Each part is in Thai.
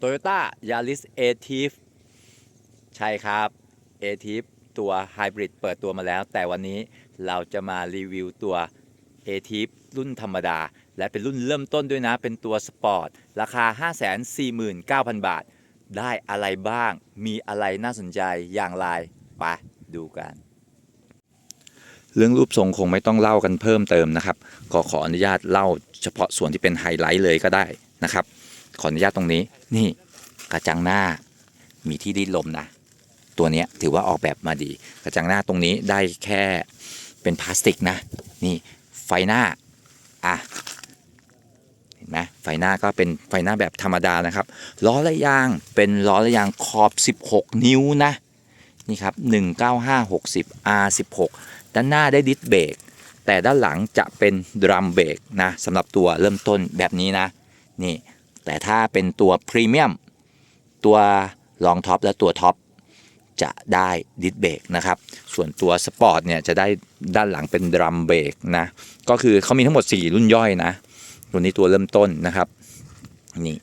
Toyota Yaris a t i v ใช่ครับ a t i v ตัวไฮบริดเปิดตัวมาแล้ว แต่วันนี้เราจะมารีวิวตัว a t i v รุ่นธรรมดา และเป็นรุ่นเริ่มต้นด้วยนะ เป็นตัวสปอร์ต ราคา 549,000 บาท ได้อะไรบ้าง มีอะไรน่าสนใจอย่างไรไปดูกันเรื่องรูปทรงคงไม่ต้องเล่ากันเพิ่มเติมนะครับก็ขออนุญาตเล่าเฉพาะส่วนที่เป็นไฮไลท์เลยก็ได้นะครับ ขออนุญาตตรงนี้ นี่กระจังหน้ามีที่รีดลมนะ ตัวนี้ถือว่าออกแบบมาดี กระจังหน้าตรงนี้ได้แค่เป็นพลาสติกนะ นี่ไฟหน้า อะ เห็นไหมไฟหน้าก็เป็นไฟหน้าแบบธรรมดานะครับ ล้อและยางเป็นล้อและยางขอบ 16 นิ้วนะ นี่ครับ 19560 R16 ด้านหน้าได้ดิสเบรกแต่ด้านหลังจะเป็นดรัมเบรกนะสำหรับตัวเริ่มต้นแบบนี้นะ นี่ แต่ถ้าเป็นตัวพรีเมียมตัวรองท็อปและตัวท็อปจะได้ดิสเบรกนะครับ ส่วนตัวสปอร์ตเนี่ยจะได้ด้านหลังเป็นดรัมเบรกนะ ก็คือเขามีทั้งหมด 4 รุ่นย่อยนะ ตัวนี้ตัวเริ่มต้นนะครับ นี่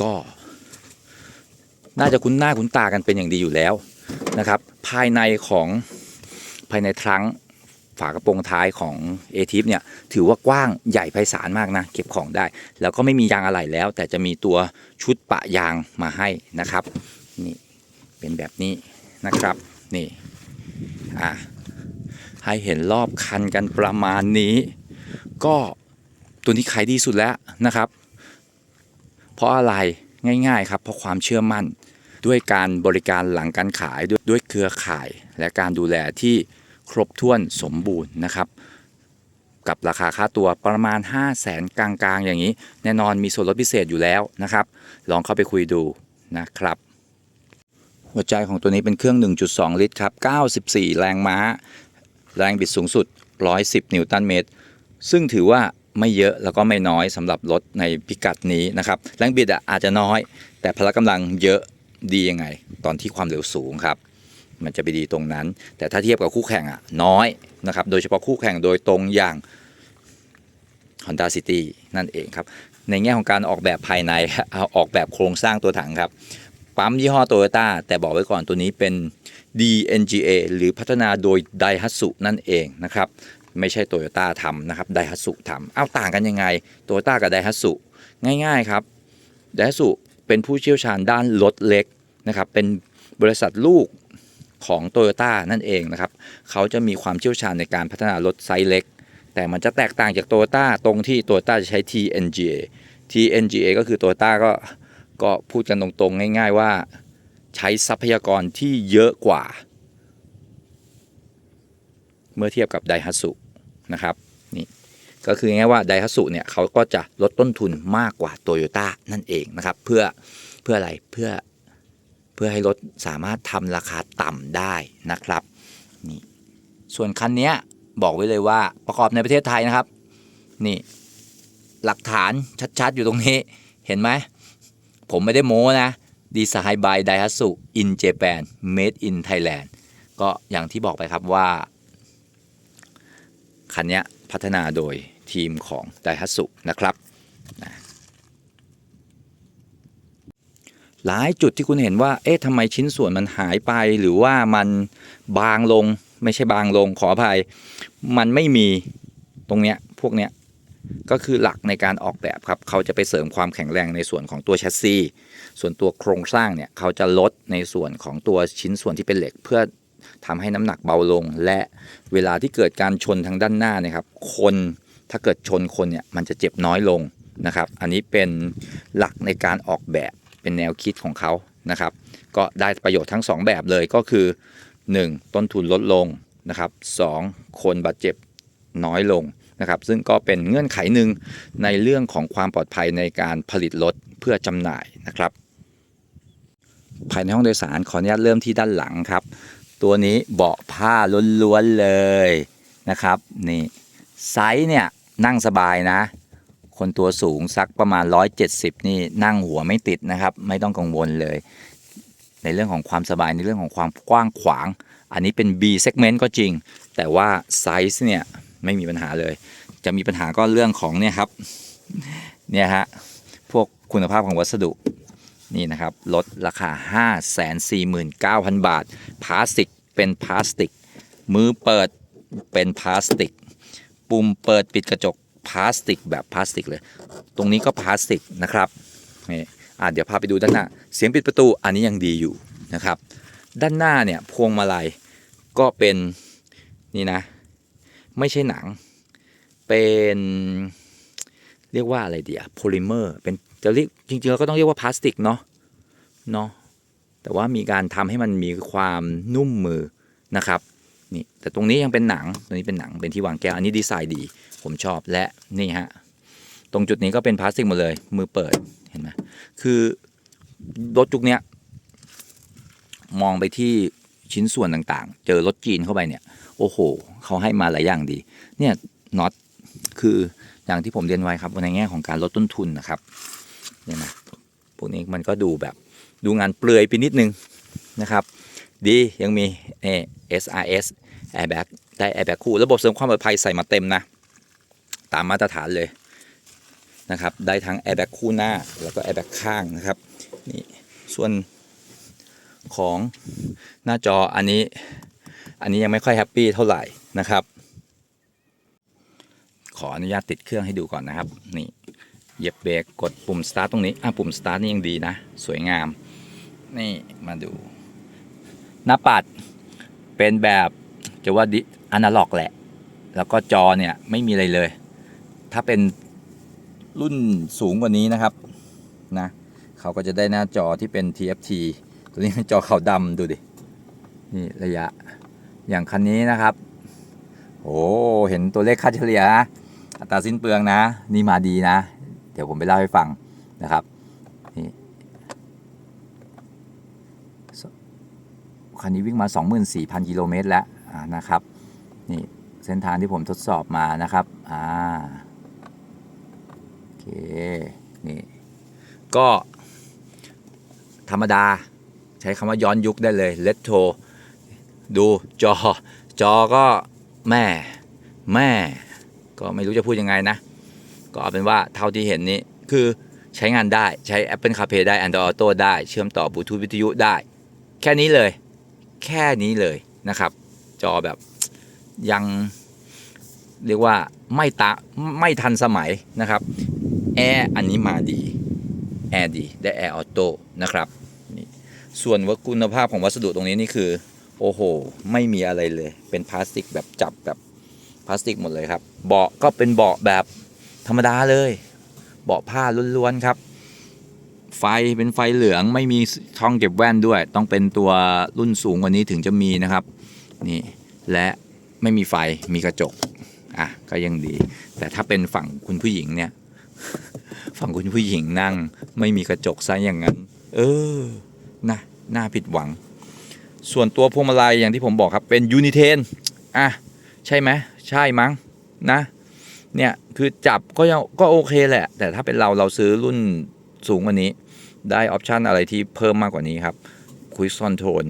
ก็ น่าจะคุ้นหน้าคุ้นตากันเป็นอย่างดีอยู่แล้วนะครับ ภายในของภายในทรัง ฝากระโปรงท้ายของ a t i p เนี่ยถือว่ากว้างใหญ่ไพศาลมากนะ เก็บของได้ แล้วก็ไม่มียางอะไหล่แล้ว แต่จะมีตัวชุดปะยางมาให้นะครับนี่เป็นแบบนี้นะครับนี่อะให้เห็นรอบคันกันประมาณนี้ ก็ตัวนี้ขายดีสุดแล้วนะครับ เพราะอะไรง่ายๆครับเพราะความเชื่อมั่นด้วยการบริการหลังการขายด้วยด้วยเครือข่ายและการดูแลที่ ครบถ้วนสมบูรณ์นะครับ กับราคาค่าตัวประมาณ 5 0 0แสนกลางๆ อย่างนี้ แน่นอนมีส่วนลดพิเศษอยู่แล้วนะครับ ลองเข้าไปคุยดูนะครับ หัวใจของตัวนี้เป็นเครื่อง 1.2 ลิตรครับ 94 แรงม้า แรงบิดสูงสุด 110 นิวตันเมตร ซึ่งถือว่าไม่เยอะแล้วก็ไม่น้อยสำหรับรถในพิกัดนี้นะครับ แรงบิดอาจจะน้อย แต่พละกำลังเยอะดียังไง ตอนที่ความเร็วสูงครับ มันจะไปดีตรงนั้น แต่ถ้าเทียบกับคู่แข่งอะน้อยนะครับ โดยเฉพาะคู่แข่งโดยตรงอย่าง Honda City นั่นเองครับ ในแง่ของการออกแบบภายในเอาออกแบบโครงสร้างตัวถังครับ ปั๊มยี่ห้อโตโยต้าแต่บอกไว้ก่อนตัวนี้เป็น DNGA หรือพัฒนาโดย Daihatsu นั่นเองนะครับ ไม่ใช่โตโยต้าทำนะครับ Daihatsu ทำเอาต่างกันยังไงโตโยต้ากับ Daihatsu ง่าย ๆครับ Daihatsu เป็นผู้เชี่ยวชาญด้านรถเล็กนะครับเป็นบริษัทลูก ของโตโยต้านั่นเองนะครับเขาจะมีความเชี่ยวชาญในการพัฒนารถไซส์เล็ก แต่มันจะแตกต่างจากโตโยต้าตรงที่โตโยต้าจะใช้ TNGA TNGA ก็คือโตโยต้าก็ก็พูดกันตรงๆ ง่าย ๆ ว่าใช้ทรัพยากรที่เยอะกว่า เมื่อเทียบกับไดฮัตสุนะครับนี่ก็คือง่ายว่าไดฮัตสุเนี่ยเขาก็จะลดต้นทุนมากกว่าโตโยต้านั่นเองนะครับ เพื่อเพื่ออะไรเพื่อ พื่อให้รถสามารถทำราคาต่ำได้นะครับนี่ส่วนคันนี้บอกไว้เลยว่าประกอบในประเทศไทยนะครับ นี่หลักฐานชัดๆ อยู่ตรงนี้เห็นไหม ผมไม่ได้โม้นะ ดีไซน์ by Daihatsu in Japan made in Thailand ก็อย่างที่บอกไปครับว่า คันนี้พัฒนาโดยทีมของ Daihatsu นะครับนะ หลายจุดที่คุณเห็นว่า เอ๊ะทำไมชิ้นส่วนมันหายไป หรือว่ามันบางลง ไม่ใช่บางลงขออภัย มันไม่มีตรงเนี้ยพวกเนี้ยก็คือหลักในการออกแบบครับ เขาจะไปเสริมความแข็งแรงในส่วนของตัวแชสซี ส่วนตัวโครงสร้างเนี่ยเขาจะลดในส่วนของตัวชิ้นส่วนที่เป็นเหล็ก เพื่อทำให้น้ำหนักเบาลง และเวลาที่เกิดการชนทางด้านหน้านะครับ คนถ้าเกิดชนคนเนี่ยมันจะเจ็บน้อยลงนะครับ อันนี้เป็นหลักในการออกแบบ เป็นแนวคิดของเขานะครับ ก็ได้ประโยชน์ทั้ง 2 แบบเลยก็คือ 1. ต้นทุนลดลงนะครับสองคนบาดเจ็บน้อยลงนะครับซึ่งก็เป็นเงื่อนไขหนึ่งในเรื่องของความปลอดภัยในการผลิตรถเพื่อจำหน่ายนะครับ ภายในห้องโดยสารขออนุญาตเริ่มที่ด้านหลังครับ ตัวนี้เบาะผ้าล้วนๆเลยนะครับนี่ไซส์เนี่ยนั่งสบายนะ คนตัวสูงสักประมาณ 170 นี่นั่งหัวไม่ติดนะครับ ไม่ต้องกังวลเลย ในเรื่องของความสบายในเรื่องของความกว้างขวาง อันนี้เป็น B segment ก็จริง แต่ว่าไซส์เนี่ยไม่มีปัญหาเลย จะมีปัญหาก็เรื่องของเนี่ยครับเนี่ยฮะพวกคุณภาพของวัสดุนี่นะครับลดราคา 549,000 บาทพลาสติกเป็นพลาสติก มือเปิดเป็นพลาสติก ปุ่มเปิดปิดกระจก พลาสติกแบบพลาสติกเลย ตรงนี้ก็พลาสติกนะครับนี่อะเดี๋ยวพาไปดูด้านหน้า เสียงปิดประตูอันนี้ยังดีอยู่นะครับ ด้านหน้าเนี่ยพวงมาลัยก็เป็นนี่นะ ไม่ใช่หนัง เป็นเรียกว่าอะไรเดียโพลิเมอร์เป็นจะเรียกจริงๆเราก็ต้องเรียกว่าพลาสติกเนาะเนาะแต่ว่ามีการทำให้มันมีความนุ่มมือนะครับ นี่แต่ตรงนี้ยังเป็นหนังตรงนี้เป็นหนังเป็นที่วางแก้วอันนี้ดีไซน์ดีผมชอบและนี่ฮะตรงจุดนี้ก็เป็นพลาสติกหมดเลย มือเปิดเห็นไหมคือรถจุกเนี้ยมองไปที่ชิ้นส่วนต่างๆ เจอรถจีนเข้าไปเนี่ย โอ้โห เขาให้มาหลายอย่างดี เนี่ยน็อตคืออย่างที่ผมเรียนไว้ครับในแง่ของการลดต้นทุนนะครับเนี่ยนะพวกนี้มันก็ดูแบบดูงานเปลือยไปนิดนึงนะครับ ดียังมีเอ SRS airbag ได้ airbag คู่ ระบบเสริมความปลอดภัยใส่มาเต็มนะ ตามมาตรฐานเลยนะครับ ได้ทั้ง airbag คู่หน้าแล้วก็ airbag ข้างนะครับ นี่ส่วนของหน้าจออันนี้ อันนี้ยังไม่ค่อยแฮปปี้เท่าไหร่นะครับ ขออนุญาตติดเครื่องให้ดูก่อนนะครับ นี่เหยียบเบรกกดปุ่มสตาร์ทตรงนี้ อะปุ่มสตาร์ทนี่ยังดีนะ สวยงาม นี่มาดู หน้าปัดเป็นแบบ จะว่าดิอนาล็อกแหละ แล้วก็จอเนี่ยไม่มีอะไรเลย ถ้าเป็นรุ่นสูงกว่านี้นะครับนะเขาก็จะได้หน้าจอที่เป็น TFT ตัวนี้จอขาวดำดูดิ นี่ระยะอย่างคันนี้นะครับโอ้เห็นตัวเลขค่าเฉลี่ยนะอัตราสิ้นเปลืองนะ นี่มาดีนะ เดี๋ยวผมไปเล่าให้ฟังนะครับนี่คันนี้วิ่งมา 24,000 กิโลเมตรแล้ว นะครับนี่เส้นทางที่ผมทดสอบมานะครับอ่าโอเคนี่ก็ธรรมดาใช้คำว่าย้อนยุคได้เลยเลตโทดูจอ จอก็แม่แม่ก็ไม่รู้จะพูดยังไงนะ ก็เอาเป็นว่าเท่าที่เห็นนี้ คือใช้งานได้ใช้ Apple CarPlay ได้ Android Auto ได้ เชื่อมต่อบลูทูธวิทยุได้ แค่นี้เลย แค่นี้เลยนะครับ จอแบบยังเรียกว่าไม่ตาไม่ทันสมัยนะครับแอร์อันนี้มาดีแอร์ดีได้แอร์ออโต้นะครับนี่ส่วนว่าคุณภาพของวัสดุตรงนี้นี่คือ โอ้โห ไม่มีอะไรเลย เป็นพลาสติกแบบจับแบบพลาสติกหมดเลยครับ เบาะก็เป็นเบาะแบบธรรมดาเลย เบาะผ้าล้วนๆครับ ไฟเป็นไฟเหลืองไม่มีช่องเก็บแว่นด้วย ต้องเป็นตัวรุ่นสูงกว่านี้ถึงจะมีนะครับ นี่และไม่มีไฟมีกระจกอะก็ยังดี แต่ถ้าเป็นฝั่งคุณผู้หญิงเนี่ย ฝั่งคุณผู้หญิงนั่งไม่มีกระจกซะอย่างนั้น เออนะน่าผิดหวัง ส่วนตัวพวงมาลัยอย่างที่ผมบอกครับเป็นยูนิเทนอะใช่ไหมใช่มั้งนะเนี่ยคือจับก็ยังก็โอเคแหละ แต่ถ้าเป็นเราเราซื้อรุ่นสูงกว่านี้ ได้ออปชันอะไรที่เพิ่มมากกว่านี้ครับคุยซอนโทน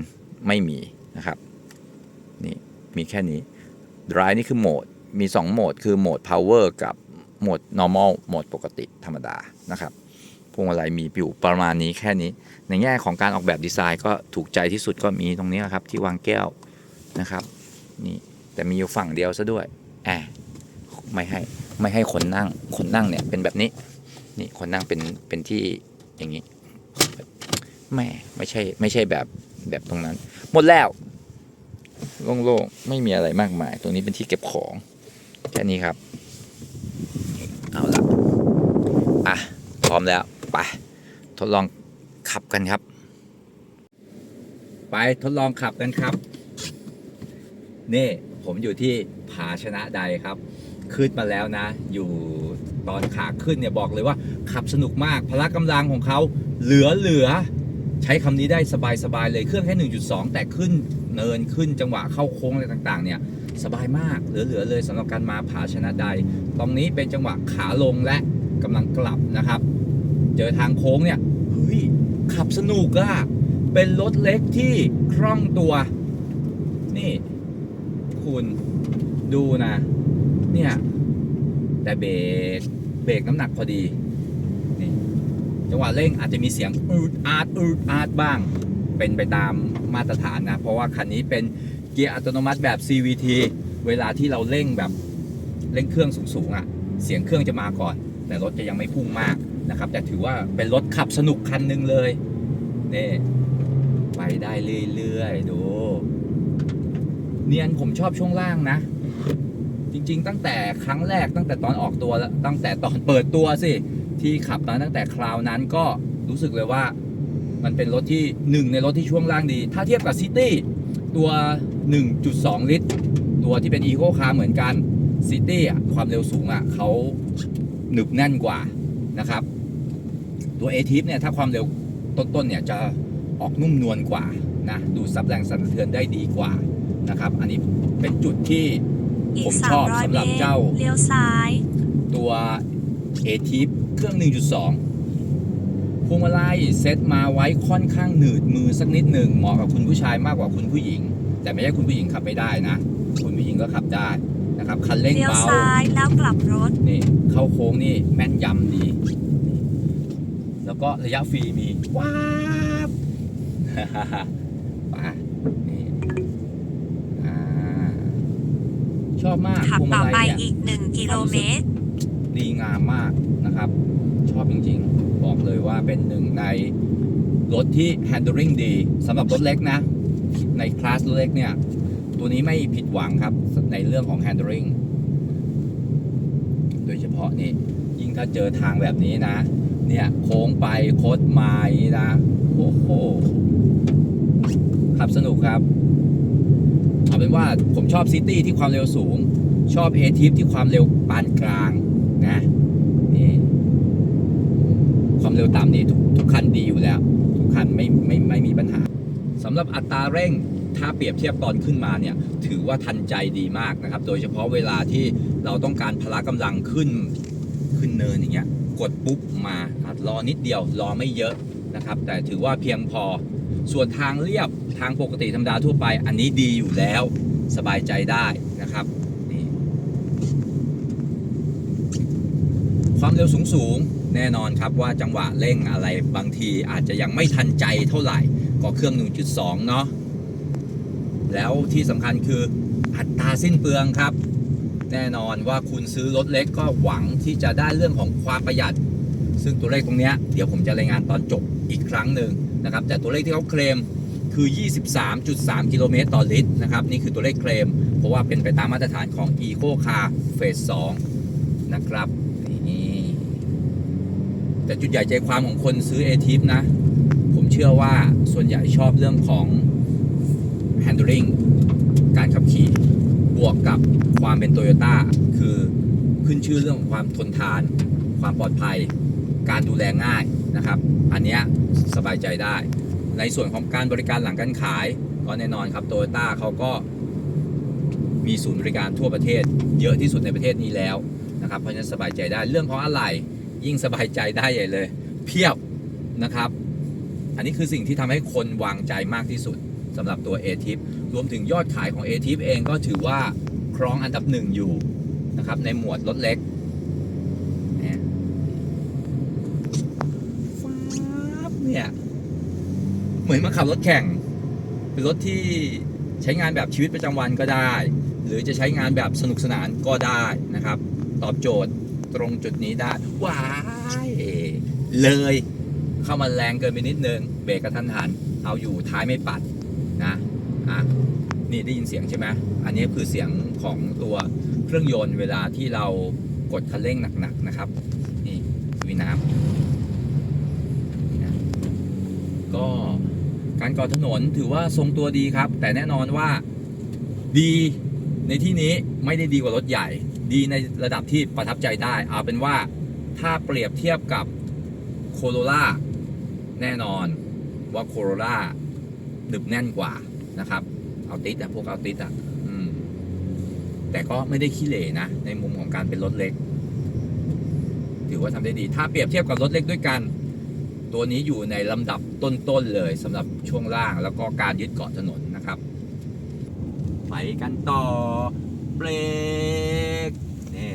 ไม่มีนะครับ นี่มีแค่นี้ Drive นี่คือโหมด มี 2 โหมด คือโหมด Power กับโหมด normal โหมดปกติธรรมดานะครับพวงมาลัยมีอยู่ประมาณนี้แค่นี้ ในแง่ของการออกแบบดีไซน์ก็ถูกใจที่สุดก็มีตรงนี้ครับที่วางแก้วนะครับนี่แต่มีอยู่ฝั่งเดียวซะด้วยแอบไม่ให้ไม่ให้คนนั่งคนนั่งเนี่ยเป็นแบบนี้นี่คนนั่งเป็นเป็นที่อย่างนี้แม่ไม่ใช่ไม่ใช่แบบแบบตรงนั้น หมดแล้ว โล่งๆ ไม่มีอะไรมากมาย ตรงนี้เป็นที่เก็บของ แค่นี้ครับ เอาละอะ พร้อมแล้ว ไป ทดลองขับกันครับ ไปทดลองขับกันครับ นี่ผมอยู่ที่ผาชนะใดครับ ขึ้นมาแล้วนะ อยู่ตอนขาขึ้นเนี่ยบอกเลยว่า ขับสนุกมาก พละกำลังของเขาเหลือเหลือ ใช้คำนี้ได้สบายๆเลย เครื่องแค่ 1.2 แต่ขึ้น เนินขึ้นจังหวะเข้าโค้งอะไรต่างๆเนี่ยสบายมากเหลือๆเลยสำหรับการมาผาชนะใดตรงนี้เป็นจังหวะขาลงและกำลังกลับนะครับ เจอทางโค้งเนี่ยเฮ้ยขับสนุกอะเป็นรถเล็กที่คล่องตัว นี่ คุณดูนะ เนี่ย แต่เบรกเบรกน้ำหนักพอดี นี่ จังหวะเร่งอาจจะมีเสียงอืดอาดอืดอาดบ้าง เป็นไปตามมาตรฐานนะ เพราะว่าคันนี้เป็นเกียร์อัตโนมัติแบบ CVT เวลาที่เราเร่งแบบเร่งเครื่องสูงๆอะ่ะ เสียงเครื่องจะมาก่อน แต่รถจะยังไม่พุ่งมากนะครับ แต่ถือว่าเป็นรถขับสนุกคันหนึ่งเลยนี่ไปได้เรื่อยๆดู เนียนผมชอบช่วงล่างนะ จริงๆ ตั้งแต่ครั้งแรกตั้งแต่ตอนออกตัวแล้วตั้งแต่ตอนเปิดตัวสิที่ขับมาตั้งแต่คราวนั้นก็รู้สึกเลยว่า มันเป็นรถที่หนึ่งในรถที่ช่วงล่างดี ถ้าเทียบกับซิตี้ตัว 1.2 ลิตร ตัวที่เป็นอีโคคาร์เหมือนกันซิตี้อะความเร็วสูงอะเขาหนึบแน่นกว่านะครับ ตัว a t i p เนี่ยถ้าความเร็วต้นๆเนี่ยจะออกนุ่มนวลกว่านะดูดซับแรงสั่นสะเทือนได้ดีกว่านะครับ อันนี้เป็นจุดที่อีผกมชอบ300สำหรับเมตรเจ้าเลี้ยวซ้าย ตัว a t i p เครื่อง 1.2พ วงมาลัยเซตมาไว้ค่อนข้างหนืดมือสักนิดหนึ่งเหมาะกับคุณผู้ชายมากกว่าคุณผู้หญิง แต่ไม่ใช่คุณผู้หญิงขับไม่ได้นะ คุณผู้หญิงก็ขับได้นะครับคันเร่งเลี้ยวเบาซ้ายแล้วกลับรถนี่เข้าโค้งนี่แม่นยำดีแล้วก็ระยะฟรีมีว้าบไปนี่อ่าชอบมากขับพวงต่มาอลัยไปเนี่ยอีก1กิโลเมตรดีงามมากนะครับ ชอบจริงๆ บอกเลยว่าเป็นหนึ่งในรถที่ handling ดีสำหรับรถเล็กนะ ในคลาสรถเล็กเนี่ย ตัวนี้ไม่ผิดหวังครับ ในเรื่องของ handling โดยเฉพาะนี่ยิ่งถ้าเจอทางแบบนี้นะ เนี่ย โค้งไปโคดมาอย่างนี้นะ โอ้โหขับสนุกครับเอาเป็นว่าผมชอบซิตี้ที่ความเร็วสูง ชอบ a t i p ที่ความเร็วปานกลางนะนี่ ความเร็วต่ำนี่ทุกทุกคันดีอยู่แล้ว ทุกคันไม่ไม่ไม่มีปัญหาสำหรับอัตราเร่งถ้าเปรียบเทียบตอนขึ้นมาเนี่ยถือว่าทันใจดีมากนะครับ โดยเฉพาะเวลาที่เราต้องการพละกำลังขึ้นขึ้นเนินอย่างเงี้ยกดปุ๊บมาอัดรอนิดเดียวรอไม่เยอะนะครับ แต่ถือว่าเพียงพอส่วนทางเรียบทางปกติธรรมดาทั่วไป อันนี้ดีอยู่แล้วสบายใจได้นะครับนี่ความเร็วสูงสูง แน่นอนครับว่าจังหวะเร่งอะไรบางทีอาจจะยังไม่ทันใจเท่าไหร่ก็เครื่อง 1.2 เนาะแล้วที่สำคัญคืออัตราสิ้นเปลืองครับ แน่นอนว่าคุณซื้อรถเล็กก็หวังที่จะได้เรื่องของความประหยัด ซึ่งตัวเลขตรงนี้เดี๋ยวผมจะรายงานตอนจบอีกครั้งหนึ่งนะครับ แต่ตัวเลขที่เขาเคลมคือ 23.3 กิโลเมตรต่อลิตรนะครับ นี่คือตัวเลขเคลม เพราะว่าเป็นไปตามมาตรฐานของ Eco Car Phase 2 นะครับ แต่จุดใหญ่ใจความของคนซื้อ a t i p นะ ผมเชื่อว่าส่วนใหญ่ชอบเรื่องของ handling การขับขี่ บวกกับความเป็นโตโยต้าคือขึ้นชื่อเรื่องของความทนทาน ความปลอดภัย การดูแลง่ายนะครับ อันเนี้ยสบายใจได้ ในส่วนของการบริการหลังการขาย ก็แน่นอนครับโตโยต้าเขาก็มีศูนย์บริการทั่วประเทศ เยอะที่สุดในประเทศนี้แล้วนะครับเพราะฉะนั้นสบายใจได้เรื่องของอะไร ยิ่งสบายใจได้ใหญ่เลย เพียบนะครับ อันนี้คือสิ่งที่ทำให้คนวางใจมากที่สุดสำหรับตัว a t i p รวมถึงยอดขายของ a t i p เองก็ถือว่าครองอันดับหนึ่งอยู่นะครับ ในหมวดรถเล็กเนี่ยเนี่ยเหมือนมาขับรถแข่ง เป็นรถที่ใช้งานแบบชีวิตประจำวันก็ได้ หรือจะใช้งานแบบสนุกสนานก็ได้นะครับ ตอบโจทย์ ตรงจุดนี้ได้ว้ายเลยเข้ามาแรงเกินไปนิดนึงเบรกกระทันหัน เอาอยู่ท้ายไม่ปัดนะอะนี่ได้ยินเสียงใช่ไหมอันนี้คือเสียงของตัวเครื่องยนต์เวลาที่เรากดคันเร่งหนักๆนะครับ นี่วิน้ำนะก็การก่อถนนถือว่าทรงตัวดีครับ แต่แน่นอนว่าดีในที่นี้ไม่ได้ดีกว่ารถใหญ่ ดีในระดับที่ประทับใจได้ เอาเป็นว่าถ้าเปรียบเทียบกับโคโรล่าแน่นอนว่าโคโรล่าหนึบแน่นกว่านะครับ เอาติดอะพวกเอาติดอะอแต่ก็ไม่ได้ขี้เหร่นะ ในมุมของการเป็นรถเล็ก ถือว่าทำได้ดี ถ้าเปรียบเทียบกับรถเล็กด้วยกัน ตัวนี้อยู่ในลำดับต้นๆเลยสำหรับช่วงล่างแล้วก็การยึดเกาะถนนนะครับ ไปกันต่อ เบรกนี่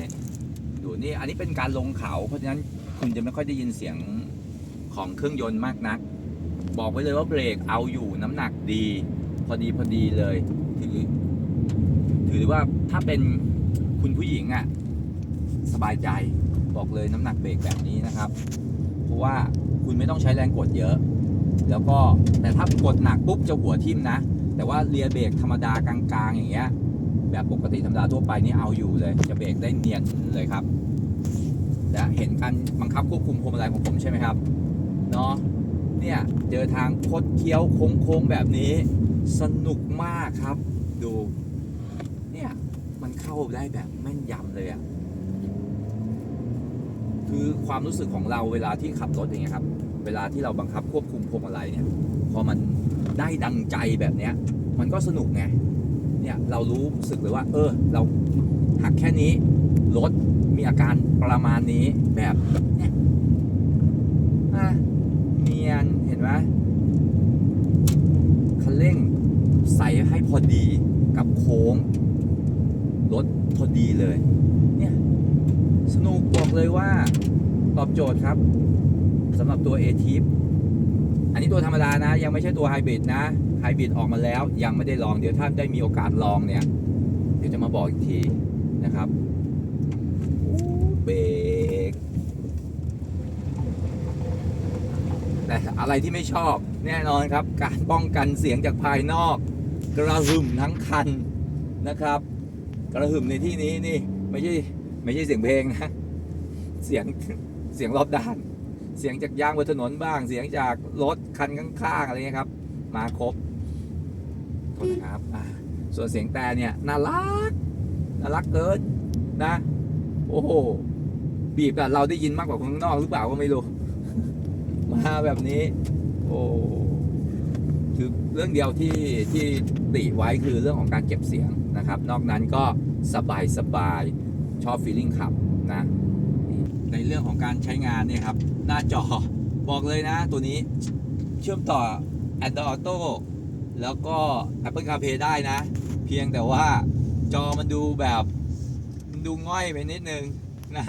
ดูนี่อันนี้เป็นการลงเขา เพราะฉะนั้นคุณจะไม่ค่อยได้ยินเสียงของเครื่องยนต์มากนัก บอกไว้เลยว่าเบรกเอาอยู่น้ำหนักดี พอดีพอดีเลย ถือ ถือว่าถ้าเป็นคุณผู้หญิงอะ่ะ สบายใจบอกเลยน้ำหนักเบรกแบบนี้นะครับ เพราะว่าคุณไม่ต้องใช้แรงกดเยอะ แล้วก็แต่ถ้ากดหนักปุ๊บจะหัวทิ่มนะ แต่ว่าเลียเบรกธรรมดากลางๆอย่างเงี้ย แบบปกติธรรมดาทั่วไปนี่เอาอยู่เลย จะเบรกได้เนียนเลยครับ และเห็นการบังคับควบคุมพวงมาลัยของผมใช่ไหมครับเนาะเนี่ยเจอทางคดเคี้ยวโค้งๆแบบนี้ สนุกมากครับ ดู เนี่ยมันเข้าได้แบบแม่นยำเลยอะคือความรู้สึกของเราเวลาที่ขับรถอย่างเงี้ยครับ เวลาที่เราบังคับควบคุมพวงมาลัยเนี่ย พอมันได้ดังใจแบบเนี้ย มันก็สนุกไง เนี่ยเรารู้สึกเลยว่า เออ เราหักแค่นี้รถมีอาการประมาณนี้แบบเนี่ยเนียนเห็นไหมคันเร่งใส่ให้พอดีกับโค้งรถพอดีเลย เนี่ย สนุกบอกเลยว่า ตอบโจทย์ครับสำหรับตัว a t i p อันนี้ตัวธรรมดานะ ยังไม่ใช่ตัวไฮบริดนะ ฮบริดออกมาแล้ว ยังไม่ได้ลองเดี๋ยวถ้าได้มีโอกาสลองเนี่ย เดี๋ยวจะมาบอกอีกทีนะครับเบรกแต่อะไรที่ไม่ชอบแน่นอนครับ การป้องกันเสียงจากภายนอก กระหึ่มทั้งคันนะครับ กระหึ่มในที่นี้นี่ไม่ใช่ไม่ใช่เสียงเพลงนะ เสียงเสียงรอบด้าน เสียงจากยางบนถนนบ้าง เสียงจากรถคันข้างๆอะไรเงี้ยครับ มาครบ โทษนะครับส่วนเสียงแต่เนี่ยน่ารักน่ารักเกินนะ โอ้โห บีบอะเราได้ยินมากกว่าคนข้างนอกหรือเปล่าก็ไม่รู้ มาแบบนี้ โอ้คือเรื่องเดียวที่ที่ติไว้คือเรื่องของการเก็บเสียงนะครับ นอกนั้นก็สบายสบายชอบฟีลลิ่งขับนะ ในเรื่องของการใช้งานเนี่ยครับ หน้าจอบอกเลยนะตัวนี้เชื่อมต่อ Android Auto แล้วก็ Apple CarPlay ได้นะ เพียงแต่ว่าจอมันดูแบบมันดูง่อยไปนิดนึงนะ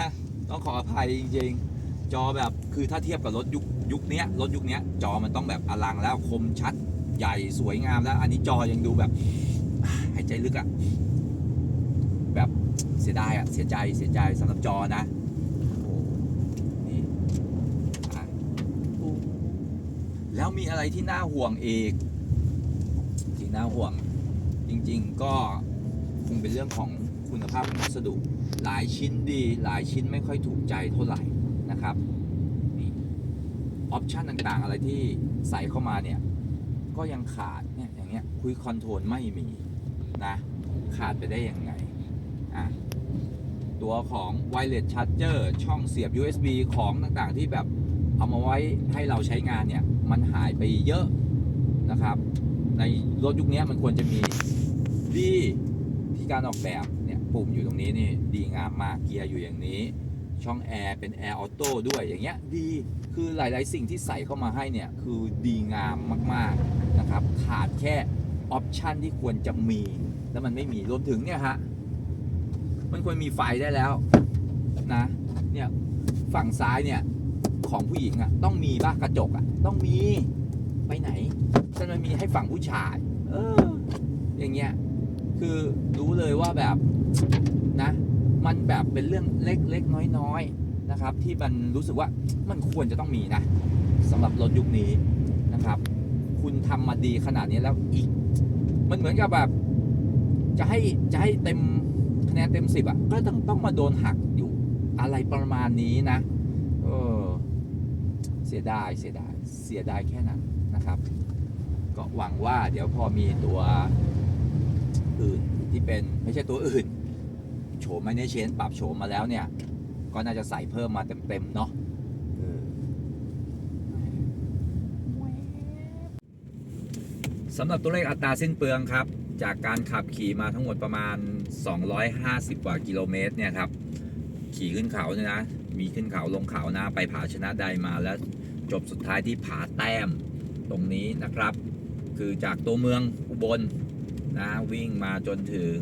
ต้องขออภัยจริง ๆ จอแบบคือถ้าเทียบกับรถยุคยุคนี้รถยุคนี้จอมันต้องแบบอลังแล้วคมชัดใหญ่สวยงามแล้ว อันนี้จอยังดูแบบหายใจลึกอะแบบเสียดายอะเสียใจเสียใจสำหรับจอนะโอ้โอ้แล้วมีอะไรที่น่าห่วงอีก ที่น่าห่วง จริงๆก็คงเป็นเรื่องของคุณภาพของวัสดุ หลายชิ้นดีหลายชิ้นไม่ค่อยถูกใจเท่าไหร่นะครับนี่ออปชันต่างๆ อะไรที่ใส่เข้ามาเนี่ย ก็ยังขาดเนี่ยอย่างเงี้ยคุยคอนโทรลไม่มีนะ ขาดไปได้ยังไงอะตัวของ wireless charger ช่องเสียบ USB ของต่างๆ ที่แบบเอามาไว้ให้เราใช้งานเนี่ย มันหายไปเยอะนะครับ ในรถยุคนี้มันควรจะมีดีที่การออกแบบเนี่ยปุ่มอยู่ตรงนี้นี่ดีงามมากเกียร์อยู่อย่างนี้ ช่องแอร์เป็นแอร์ออโต้ด้วยอย่างเงี้ยดีคือหลาย ๆ สิ่งที่ใส่เข้ามาให้เนี่ยคือดีงามมากๆนะครับขาดแค่ออปชันที่ควรจะมี แล้วมันไม่มีรวมถึงเนี่ยฮะมันควรมีไฟได้แล้วนะเนี่ยฝั่งซ้ายเนี่ยของผู้หญิงอะ่ะต้องมีบ้ากระจกอะ่ะต้องมี ไปไหนฉันมันมีให้ฝั่งผู้ชาย เออ อย่างเงี้ย คือรู้เลยว่าแบบนะ มันแบบเป็นเรื่องเล็กๆน้อยๆนะครับ ที่มันรู้สึกว่ามันควรจะต้องมีนะสำหรับรถยุคนี้นะครับ คุณทำมาดีขนาดนี้แล้วอีก มันเหมือนกับแบบ จะให้จะให้เต็มคะแนนเต็มสิบอะ ก็ต้องต้องมาโดนหักอยู่อะไรประมาณนี้นะ เออ เสียดายเสียดาย เสียดายแค่นั้น นะครับ ก็หวังว่าเดี๋ยวพอมีตัวอื่นที่เป็นไม่ใช่ตัวอื่น โฉมไม่ได้เชนปรับโฉมมาแล้วเนี่ย ก็น่าจะใส่เพิ่มมาเต็มๆเนาะสำหรับตัวเลขอัตราสิ้นเปลืองครับ จากการขับขี่มาทั้งหมดประมาณ 250 กว่ากิโลเมตรเนี่ยครับ ขี่ขึ้นเขาเนี่ยนะ มีขึ้นเขาลงเขานะ ไปผาชนะใดมาแล้วจบสุดท้ายที่ผาแต้ม ตรงนี้นะครับ คือจากตัวเมืองอุบลนะวิ่งมาจนถึง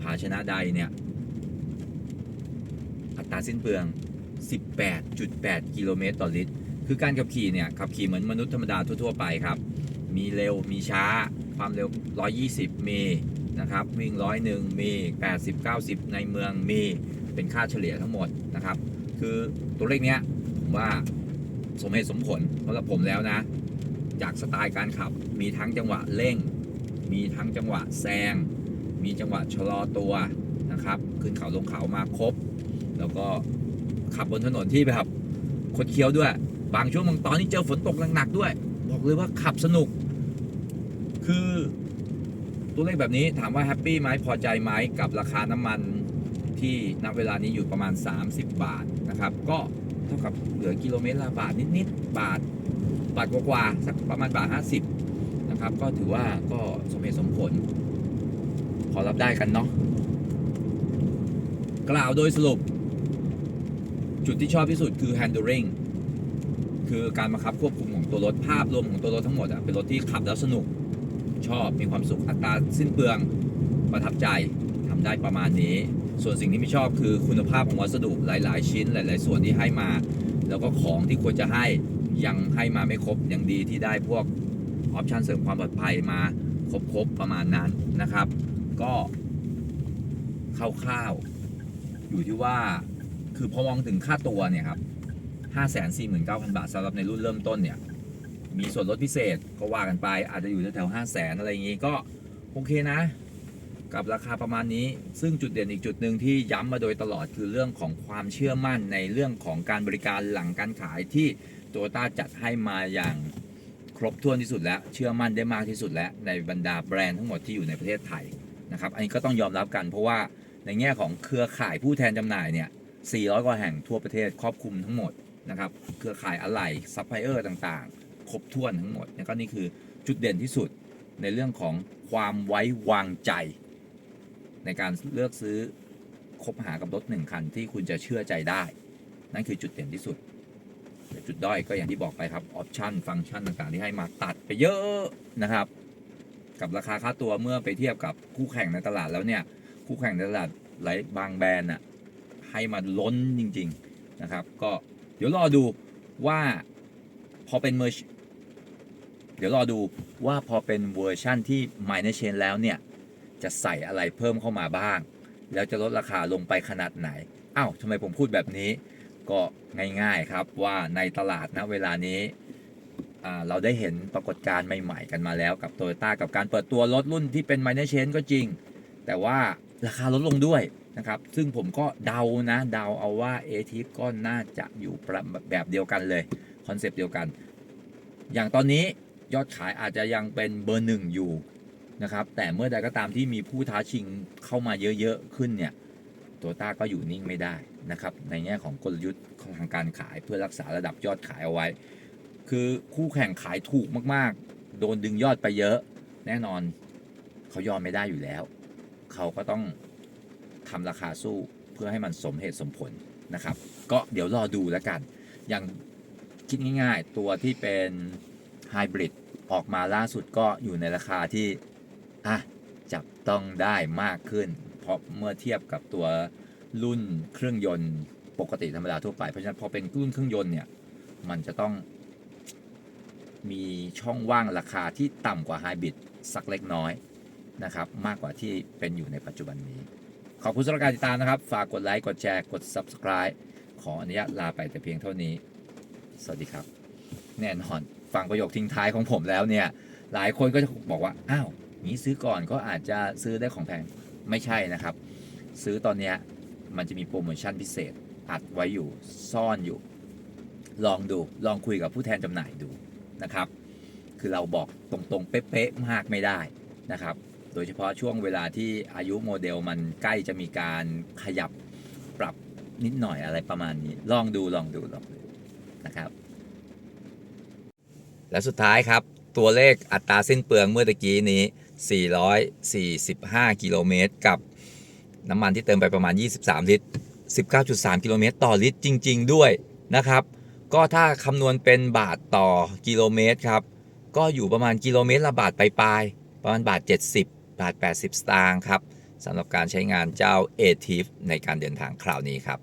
ผาชนะใดเนี่ย อัตราสิ้นเปลือง 18.8 กิโลเมตรต่อลิตร คือการขับขี่เนี่ยขับขี่เหมือนมนุษย์ธรรมดาทั่ว ๆ ไปครับ มีเร็วมีช้าความเร็ว 120มีนะครับ วิ่งร้อยหนึ่งมี80 90 ในเมืองมีเป็นค่าเฉลี่ยทั้งหมดนะครับ คือตัวเลขเนี้ยผมว่าสมเหตุสมผลสำหรับผมแล้วนะ จากสไตล์การขับ มีทั้งจังหวะเร่ง มีทั้งจังหวะแซง มีจังหวะชะลอตัวนะครับ ขึ้นเขาลงเขามาครบ แล้วก็ขับบนถนนที่แบบคดเคี้ยวด้วย บางช่วงบางตอนนี้เจอฝนตกหนักๆด้วย บอกเลยว่าขับสนุก คือตัวเลขแบบนี้ถามว่าแฮปปี้ไหมพอใจไหมกับราคาน้ำมันที่ณเวลานี้อยู่ประมาณ 30 บาทนะครับ ก็เท่ากับเหลือกิโลเมตรละบาทนิด ๆ บาท บาทกว่าๆสักประมาณบาท50นะครับ ก็ถือว่าก็สมเหตุสมผลพอรับได้กันเนาะกล่าวโดยสรุป จุดที่ชอบที่สุดคือ handling คือการบังคับควบคุมของตัวรถภาพรวมของตัวรถทั้งหมดอะเป็นรถที่ขับแล้วสนุกชอบมีความสุขอัตราสิ้นเปลืองประทับใจทำได้ประมาณนี้ ส่วนสิ่งที่ไม่ชอบคือคุณภาพของวัสดุหลาย ๆ ชิ้นหลาย ๆ ส่วนที่ให้มา แล้วก็ของที่ควรจะให้ ยังให้มาไม่ครบยังดีที่ได้พวกออปชันเสริมความปลอดภัยมาครบๆประมาณนั้นนะครับ ก็คร่าวๆอยู่ที่ว่าคือพอมองถึงค่าตัวเนี่ยครับ549,000 บาทสำหรับในรุ่นเริ่มต้นเนี่ย มีส่วนลดพิเศษก็ว่ากันไป อาจจะอยู่แถวๆ5แสนอะไรอย่างงี้ก็โอเคนะ กับราคาประมาณนี้ ซึ่งจุดเด่นอีกจุดหนึ่งที่ย้ำมาโดยตลอดคือเรื่องของความเชื่อมั่นในเรื่องของการบริการหลังการขายที่ โตโยต้าจัดให้มาอย่างครบถ้วนที่สุดแล้ว เชื่อมั่นได้มากที่สุดแล้ว ในบรรดาแบรนด์ทั้งหมดที่อยู่ในประเทศไทยนะครับ อันนี้ก็ต้องยอมรับกัน เพราะว่าในแง่ของเครือข่ายผู้แทนจำหน่ายเนี่ย 400 กว่าแห่งทั่วประเทศครอบคลุมทั้งหมดนะครับ เครือข่ายอะไหล่ซัพพลายเออร์ต่างๆ ครบถ้วนทั้งหมดแล้วก็นี่คือจุดเด่นที่สุดในเรื่องของความไว้วางใจ ในการเลือกซื้อคบหากับรถหนึ่งคันที่คุณจะเชื่อใจได้ นั่นคือจุดเด่นที่สุด จุดด้อยก็อย่างที่บอกไปครับออปชันฟังก์ชันต่างๆ ที่ให้มาตัดไปเยอะนะครับ กับราคาค่าตัวเมื่อไปเทียบกับคู่แข่งในตลาดแล้วเนี่ย คู่แข่งในตลาดหลายบางแบรนด์อะให้มาล้นจริง ๆนะครับ ก็เดี๋ยวรอดูว่าพอเป็นเมอร์เดี๋ยวรอดูว่าพอเป็นเวอร์ชั่นที่ minor chain แล้วเนี่ย จะใส่อะไรเพิ่มเข้ามาบ้าง แล้วจะลดราคาลงไปขนาดไหนอ้าวทำไมผมพูดแบบนี้ ก็ง่ายๆครับว่าในตลาดนะเวลานี้เราได้เห็นปรากฏการณ์ใหม่ๆกันมาแล้วกับ t o y ยต้กับการเปิดตัวรถรุ่นที่เป็น minor chain ก็จริง แต่ว่าราคาลดลงด้วยนะครับ ซึ่งผมก็เดานะเดาเอาว่า a t i p ก็น่าจะอยู่แบบเดียวกันเลย คอนเซปต์เดียวกัน อย่างตอนนี้ยอดขายอาจจะยังเป็นเบอร์หนึ่งอยู่นะครับ แต่เมื่อใดก็ตามที่มีผู้ท้าชิงเข้ามาเยอะๆขึ้นเนี่ย โตต้าก็อยู่นิ่งไม่ได้นะครับ ในแง่ของกลยุทธ์ทางการขายเพื่อรักษาระดับยอดขายเอาไว้ คือคู่แข่งขายถูกมากๆ โดนดึงยอดไปเยอะ แน่นอนเขายอมไม่ได้อยู่แล้ว เขาก็ต้องทำราคาสู้เพื่อให้มันสมเหตุสมผลนะครับ ก็เดี๋ยวรอดูแล้วกัน อย่างคิดง่ายๆ ตัวที่เป็นไฮบริดออกมาล่าสุดก็อยู่ในราคาที่อะจับต้องได้มากขึ้น เพราะเมื่อเทียบกับตัวรุ่นเครื่องยนต์ปกติธรรมดาทั่วไป เพราะฉะนั้นพอเป็นรุ่นเครื่องยนต์เนี่ยมันจะต้องมีช่องว่างราคาที่ต่ำกว่าไฮบริดสักเล็กน้อยนะครับมากกว่าที่เป็นอยู่ในปัจจุบันนี้ ขอบคุณสำหรับการติดตามนะครับ ฝากกดไลค์ กดแชร์ กด Subscribe ขออนุญาตลาไปแต่เพียงเท่านี้ สวัสดีครับ แน่นอนฟังประโยคทิ้งท้ายของผมแล้วเนี่ย หลายคนก็จะบอกว่า อ้าวนี้ซื้อก่อนก็อาจจะซื้อได้ของแพง ไม่ใช่นะครับ ซื้อตอนนี้มันจะมีโปรโมชั่นพิเศษ อัดไว้อยู่ซ่อนอยู่ ลองดูลองคุยกับผู้แทนจำหน่ายดูนะครับ คือเราบอกตรงๆ เป๊ะๆมากไม่ได้นะครับ โดยเฉพาะช่วงเวลาที่อายุโมเดลมันใกล้จะมีการขยับปรับนิดหน่อยอะไรประมาณนี้ ลองดูลองดูลองดูนะครับ และสุดท้ายครับตัวเลขอัตราสิ้นเปลืองเมื่อตะกี้นี้ 445 กิโลเมตร กับน้ำมันที่เติมไปประมาณ 23 ลิตร 19.3 กิโลเมตร ต่อลิตรจริง ๆ ด้วยนะครับ ก็ถ้าคำนวณเป็นบาทต่อกิโลเมตรครับ ก็อยู่ประมาณกิโลเมตรละบาทปลายๆประมาณบาท 70 บาท 80 สตางค์ครับสำหรับการใช้งานเจ้า a t i v ในการเดินทางคราวนี้ครับ